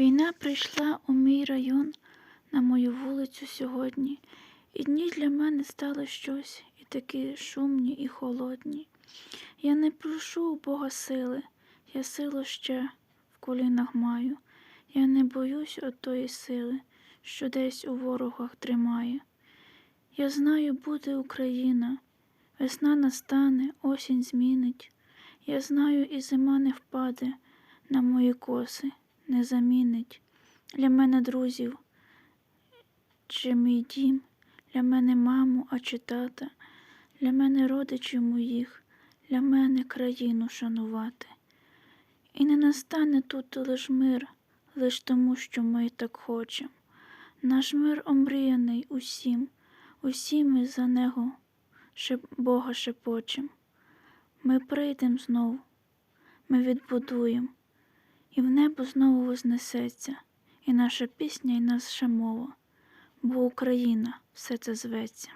Війна прийшла у мій район на мою вулицю сьогодні, і дні для мене стали щось і такі шумні і холодні. Я не прошу у Бога сили, я силу ще в колінах маю. Я не боюсь отої сили, що десь у ворогах тримає. Я знаю, буде Україна, весна настане, осінь змінить. Я знаю, і зима не впаде на мої коси, не замінить. Для мене друзів, чи мій дім, для мене маму, а чи тата, для мене родичів моїх, для мене країну шанувати. І не настане тут лиш мир, лиш тому, що ми так хочемо. Наш мир омріяний усім, усі ми за нього шеп... Бога шепочем. Ми прийдем знов, ми відбудуємо, і в небо знову вознесеться, і наша пісня, і наша мова, бо Україна все це зветься.